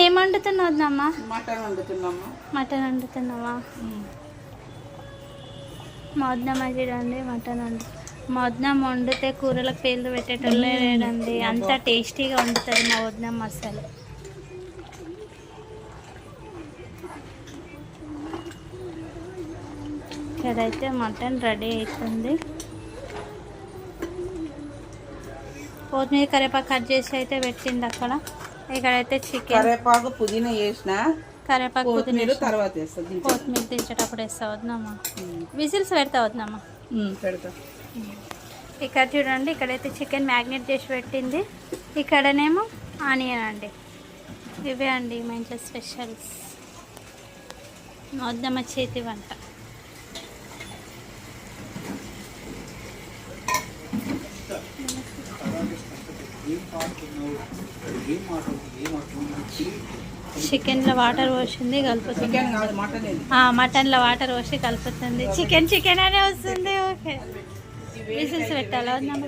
ఏం వండుతున్నావు వద్దమ్మా? మటన్ వండుతున్నాము? మటన్ వండుతున్నావా? మా వద్దమ్మ చూడండి మటన్ వండు మా వద్దమ్మ వండితే కూరలకు పేర్లు పెట్టేటోళ్ళే లేదండి అంత టేస్టీగా వండుతుంది మా వద్దమ్మ అసలు ఇక్కడైతే మటన్ రెడీ అవుతుంది కొత్తిమీర కరివేపాకు కట్ చేసి అయితే పెట్టింది అక్కడ. ఇక్కడైతే చికెన్ కరేపాకు పుదీనా వేసిన కొత్తిమీర పుదీనా తర్వాత వేస్తా. కొత్తిమీర దించేటప్పుడు వేస్తా వద్దామా ఉమ్. విజిల్స్ పెడతా వద్దామా ఉమ్, పెడతా. ఇక్కడ చూడండి ఇక్కడైతే చికెన్ మ్యాగ్నేట్ చేసి పెట్టింది. ఇక్కడనేమో ఆనియన్ అండి. ఇవే అండి మా ఇంట్లో స్పెషల్స్ వద్దమ్మ చేతి వంట. చికెన్లో వాటర్ పోసింది కలుపుతుంది మటన్లో వాటర్ పోసి కలుపుతుంది చికెన్ చికెన్ అనే వస్తుంది ఓకే. పెట్టాలా? వద్దమ్మ